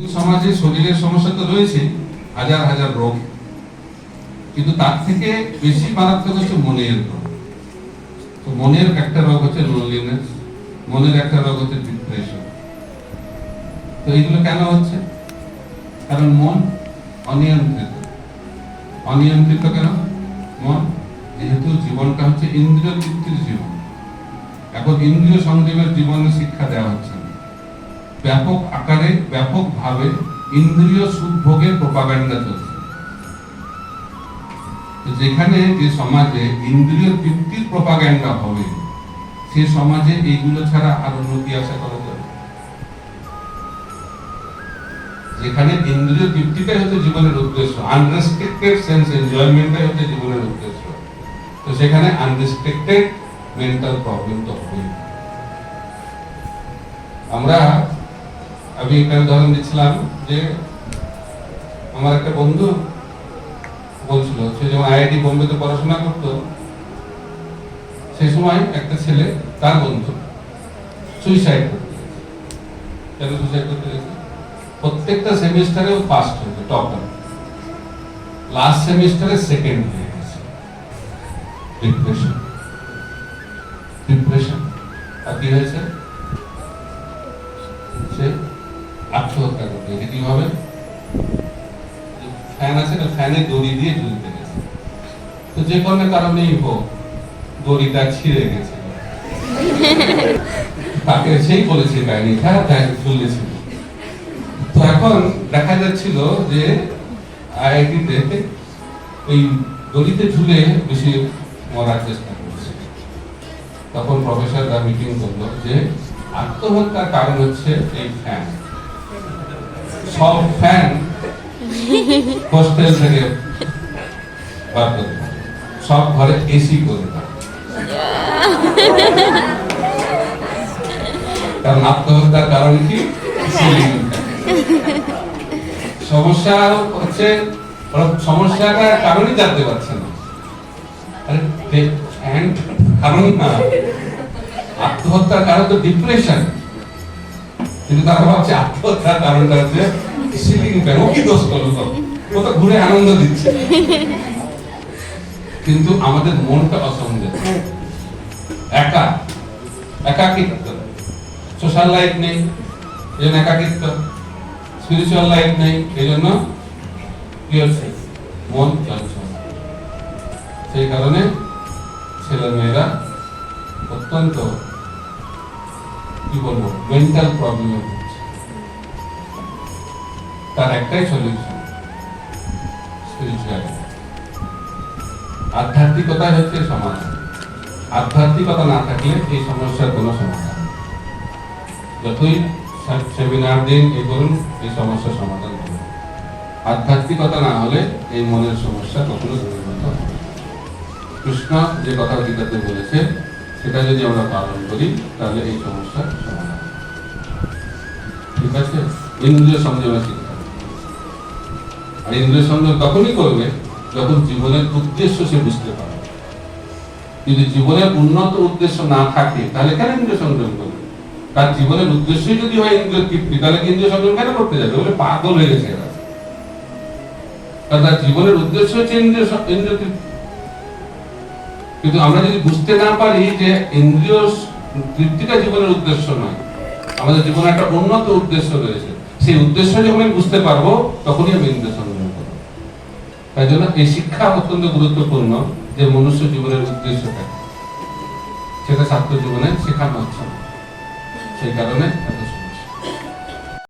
সমাজে শরীরের সমস্যা তো রয়েছে, হাজার হাজার রোগ। কিন্তু তার থেকে বেশি মারাত্মক হচ্ছে মনের রোগ। তো মনের একটা রোগ হচ্ছে লোনলিনেস মনের একটা রোগ হচ্ছে ডিপ্রেশন তো এইগুলো কেন হচ্ছে? কারণ মন অনিয়ন্ত্রিত। অনিয়ন্ত্রিত কেন? মন যেহেতু জীবনটা হচ্ছে ইন্দ্রিয় তৃপ্তির জীবন। এখন ইন্দ্রিয় সংযমের জীবনে শিক্ষা দেওয়া হচ্ছে। ব্যাপক আকারে ব্যাপকভাবে ইন্দ্রিয় সুখভোগের প্রপাগান্ডা চলছে। যেখানে যে সমাজে ইন্দ্রিয় তৃপ্তির প্রপাগান্ডা হবে, সে সমাজে এইগুলো ছাড়া আর উন্নতি আশা করা যাবে যেখানে ইন্দ্রিয় তৃপ্তিটাই হচ্ছে জীবনের উদ্দেশ্য আনরেস্ট্রিক্টেড সেন্স এনজয়মেন্টটাই হচ্ছে জীবনের উদ্দেশ্য। তো সেখানে আনরেস্ট্রিক্টেড মেন্টাল প্রবলেম তো হবেই। আমরা আমি একটা উদাহরণ দিচ্ছিলাম যে আমার একটা বন্ধু বলছিল, সে যখন আইআইটি বোম্বেতে পড়াশোনা করতো সেই সময় একটা ছেলে তার বন্ধু সুইসাইড করতে কেন সুইসাইড করতে প্রত্যেকটা সেমিস্টারে ও পাস হয়েছে টপার লাস্ট সেমিস্টারে সেকেন্ড হয়ে গেছে। ডিপ্রেশন ডিপ্রেশন আর কি হয়েছে? কীভাবে ফ্যান আছে না দড়ি দিয়ে ঝুলতে গেছে। তো যে কোনো কারণেই হোক, দড়িটা ছিঁড়ে গেছে। তাকে সেই বলেছে তাই ঝুলেছিল তো এখন দেখা যাচ্ছিল যে আইআইটিতে ওই দড়িতে ঝুলে বেশি মরার চেষ্টা করছে। তখন প্রফেসররা মিটিং করল যে আত্মহত্যার কারণ হচ্ছে এই ফ্যান সব ফ্যান হোস্টেল থেকে বার করে সব ঘরে এসি করে কারণ আত্মহত্যার কারণ কি? সমস্যা হচ্ছে সমস্যাটার কারণই জানতে পারছে না। কারণ না। আত্মহত্যার কারণ তো ডিপ্রেশন কিন্তু তারা ভাবছে, আত্মহত্যার কারণটা হচ্ছে সিলিং ফ্যান কি দোষ করল? তো ও তো ঘুরে আনন্দ দিচ্ছে। কিন্তু আমাদের মনটা অসংযত। একা, একাকিত্ব। সোশ্যাল লাইফ নেই এই জন্য একাকিত্ব। স্পিরিচুয়াল লাইফ নেই এই জন্য মন চঞ্চল। সেই কারণে ছেলে মেয়েরা অত্যন্ত, কি বলব মেন্টাল প্রবলেম তার একটাই সলিউশন স্পিরিচুয়ালিটি আধ্যাত্মিকতা হচ্ছে সমাধান আধ্যাত্মিকতা না থাকলে এই সমস্যার কোনো সমাধান। যতই সেমিনার দিন এই করুন এই সমস্যার সমাধান আধ্যাত্মিকতা না হলে এই মনের সমস্যা কখনো দূরীভূত হবে কৃষ্ণ যে কথা গীতাতে বলেছে, সেটা যদি আমরা পালন করি, তাহলে এই সমস্যার সমাধান ঠিক আছে? ইন্দ্রিয় শিক্ষা আর ইন্দ্রিয় সংযম তখনই করবে যখন জীবনের উদ্দেশ্য সে বুঝতে পারবে। যদি জীবনের উন্নত উদ্দেশ্য না থাকে, তাহলে কেন ইন্দ্রিয় সংযম করবে? তার জীবনের উদ্দেশ্যই যদি হয় ইন্দ্রিয় তৃপ্তি, তাহলে ইন্দ্রিয় সংযম কেন করতে যাবে? বলে পাগল হয়ে গেছে তার জীবনের উদ্দেশ্য হচ্ছে ইন্দ্রিয় ইন্দ্রিয় তৃপ্তি। কিন্তু আমরা যদি বুঝতে না পারি যে ইন্দ্রিয় তৃপ্তিটা জীবনের উদ্দেশ্য নয়, আমাদের জীবনে একটা উন্নত উদ্দেশ্য রয়েছে। সেই উদ্দেশ্য যখন আমি বুঝতে পারব, তখনই আমি ইন্দ্রিয় তাই জন্য এই শিক্ষা অত্যন্ত গুরুত্বপূর্ণ যে মনুষ্য জীবনের উদ্দেশ্যটা। সেটা ছাত্র জীবনে শেখানো হচ্ছে না সেই কারণে এত